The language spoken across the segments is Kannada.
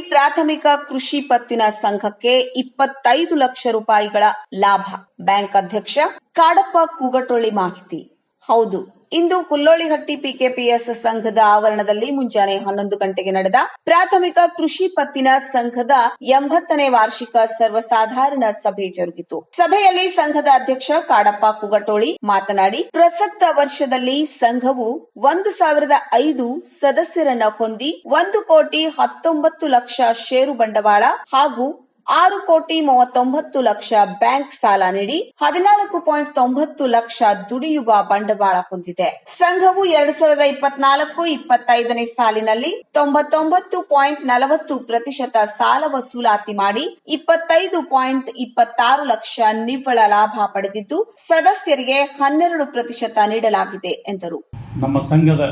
ಪ್ರಾಥಮಿಕ ಕೃಷಿ ಪತ್ತಿನ ಸಂಘಕ್ಕೆ ಇಪ್ಪತ್ತೈದು ಲಕ್ಷ ರೂಪಾಯಿಗಳ ಲಾಭ. ಬ್ಯಾಂಕ್ ಅಧ್ಯಕ್ಷ ಕಾಡಪ್ಪ ಕೂಗಟೊಳ್ಳಿ ಮಾಹಿತಿ. ಹೌದು ಇಂದು ಹುಲ್ಲೋಳಿಹಟ್ಟಿ ಪಿಕೆಪಿಎಸ್ ಸಂಘದ ಆವರಣದಲ್ಲಿ ಮುಂಜಾನೆ ಹನ್ನೊಂದು ಗಂಟೆಗೆ ನಡೆದ ಪ್ರಾಥಮಿಕ ಕೃಷಿ ಪತ್ತಿನ ಸಂಘದ ಎಂಬತ್ತನೇ ವಾರ್ಷಿಕ ಸರ್ವಸಾಧಾರಣ ಸಭೆ ಜರುಗಿತು. ಸಭೆಯಲ್ಲಿ ಸಂಘದ ಅಧ್ಯಕ್ಷ ಕಾಡಪ್ಪ ಕುಗಟೋಳಿ ಮಾತನಾಡಿ, ಪ್ರಸಕ್ತ ವರ್ಷದಲ್ಲಿ ಸಂಘವು ಒಂದು ಸಾವಿರದ ಐದು ಸದಸ್ಯರನ್ನ ಹೊಂದಿ ಒಂದು ಕೋಟಿ ಹತ್ತೊಂಬತ್ತು ಲಕ್ಷ ಷೇರು ಬಂಡವಾಳ ಹಾಗೂ ಆರು ಕೋಟಿ ಮೂವತ್ತೊಂಬತ್ತು ಲಕ್ಷ ಬ್ಯಾಂಕ್ ಸಾಲ ನೀಡಿ ಹದಿನಾಲ್ಕು ಪಾಯಿಂಟ್ ತೊಂಬತ್ತು ಲಕ್ಷ ದುಡಿಯುವ ಬಂಡವಾಳ ಹೊಂದಿದೆ. ಸಂಘವು ಎರಡ್ ಸಾವಿರದ ಇಪ್ಪತ್ನಾಲ್ಕು ಇಪ್ಪತ್ತೈದನೇ ಸಾಲಿನಲ್ಲಿ ತೊಂಬತ್ತೊಂಬತ್ತು ಪಾಯಿಂಟ್ ನಲವತ್ತು ಪ್ರತಿಶತ ಸಾಲ ವಸೂಲಾತಿ ಮಾಡಿ ಇಪ್ಪತ್ತೈದು ಪಾಯಿಂಟ್ ಇಪ್ಪತ್ತಾರು ಲಕ್ಷ ನಿವ್ವಳ ಲಾಭ ಪಡೆದಿದ್ದು ಸದಸ್ಯರಿಗೆ ಹನ್ನೆರಡು ಪ್ರತಿಶತ ನೀಡಲಾಗಿದೆ ಎಂದರು. ನಮ್ಮ ಸಂಘದ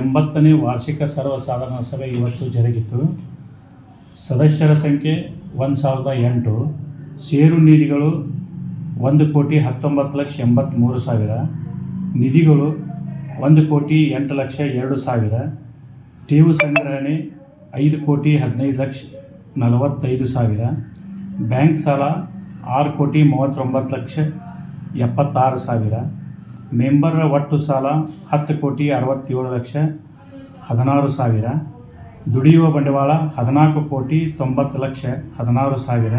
ಎಂಬತ್ತನೇ ವಾರ್ಷಿಕ ಸರ್ವಸಾಧಾರಣ ಸಭೆ ಇವತ್ತು ಜರುಗಿತು. ಸದಸ್ಯರ ಸಂಖ್ಯೆ ಒಂದು ಸಾವಿರದ ಎಂಟು. ಷೇರು ನಿಧಿಗಳು ಒಂದು ಕೋಟಿ ಹತ್ತೊಂಬತ್ತು ಲಕ್ಷ ಎಂಬತ್ತ್ಮೂರು ಸಾವಿರ. ನಿಧಿಗಳು ಒಂದು ಕೋಟಿ ಎಂಟು ಲಕ್ಷ ಎರಡು ಸಾವಿರ. ಠೇವು ಸಂಗ್ರಹಣೆ ಐದು ಕೋಟಿ ಹದಿನೈದು ಲಕ್ಷ ನಲವತ್ತೈದು ಸಾವಿರ. ಬ್ಯಾಂಕ್ ಸಾಲ ಆರು ಕೋಟಿ ಮೂವತ್ತೊಂಬತ್ತು ಲಕ್ಷ ಎಪ್ಪತ್ತಾರು ಸಾವಿರ. ಮೆಂಬರ್ರ ಒಟ್ಟು ಸಾಲ ಹತ್ತು ಕೋಟಿ ಅರವತ್ತೇಳು ಲಕ್ಷ ಹದಿನಾರು ಸಾವಿರ. ದುಡಿಯುವ ಬಂಡವಾಳ ಹದಿನಾಲ್ಕು ಕೋಟಿ ತೊಂಬತ್ತು ಲಕ್ಷ ಹದಿನಾರು ಸಾವಿರ,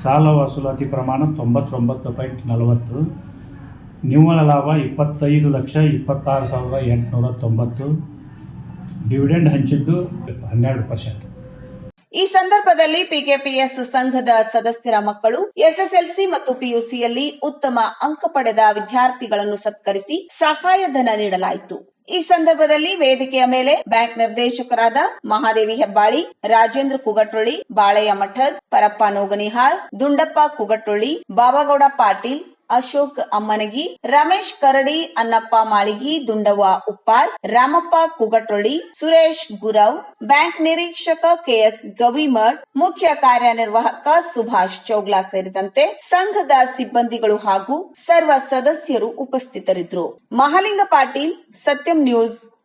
ಸಾಲ ವಸೂಲಾತಿ ಪ್ರಮಾಣ ತೊಂಬತ್ತೊಂಬತ್ತು ಪಾಯಿಂಟ್ ನಲವತ್ತು, ನಿವ್ವಳ ಲಾಭ ಇಪ್ಪತ್ತೈದು ಲಕ್ಷ ಇಪ್ಪತ್ತಾರು ಸಾವಿರದ ಎಂಟುನೂರ ತೊಂಬತ್ತು, ಡಿವಿಡೆಂಡ್ ಹಂಚಿದ್ದು ಹನ್ನೆರಡು ಪರ್ಸೆಂಟ್. ಈ ಸಂದರ್ಭದಲ್ಲಿ ಪಿಕೆಪಿಎಸ್ ಸಂಘದ ಸದಸ್ಯರ ಮಕ್ಕಳು, ಎಸ್ಎಸ್ಎಲ್ಸಿ ಮತ್ತು ಪಿಯುಸಿಯಲ್ಲಿ ಉತ್ತಮ ಅಂಕ ಪಡೆದ ವಿದ್ಯಾರ್ಥಿಗಳನ್ನು ಸತ್ಕರಿಸಿ ಸಹಾಯಧನ ನೀಡಲಾಯಿತು. ಈ ಸಂದರ್ಭದಲ್ಲಿ ವೇದಿಕೆಯ ಮೇಲೆ ಬ್ಯಾಂಕ್ ನಿರ್ದೇಶಕರಾದ ಮಹಾದೇವಿ ಹೆಬ್ಬಾಳಿ, ರಾಜೇಂದ್ರ ಕುಗಟೊಳ್ಳಿ ಬಾಳೆಯ ಮಠದ್ ಪರಪ್ಪ ನೋಗನಿಹಾಳ್, ದುಂಡಪ್ಪ ಕುಗಟೊಳ್ಳಿ ಬಾಬಾಗೌಡ ಪಾಟೀಲ್ ಅಶೋಕ್ ಅಮ್ಮನಗಿ, ರಮೇಶ್ ಕರಡಿ, ಅನ್ನಪ್ಪ ಮಾಳಿಗಿ, ದುಂಡವ್ವ ಉಪ್ಪಾರ್, ರಾಮಪ್ಪ ಕುಗಟೊಳ್ಳಿ ಸುರೇಶ್ ಗುರವ್, ಬ್ಯಾಂಕ್ ನಿರೀಕ್ಷಕ ಕೆಎಸ್ ಗವಿಮಠ್, ಮುಖ್ಯ ಕಾರ್ಯನಿರ್ವಾಹಕ ಸುಭಾಷ್ ಚೌಗ್ಲಾ ಸೇರಿದಂತೆ ಸಂಘದ ಸಿಬ್ಬಂದಿಗಳು ಹಾಗೂ ಸರ್ವ ಸದಸ್ಯರು ಉಪಸ್ಥಿತರಿದ್ದರು. ಮಹಾಲಿಂಗ ಪಾಟೀಲ್, ಸತ್ಯಂ ನ್ಯೂಸ್.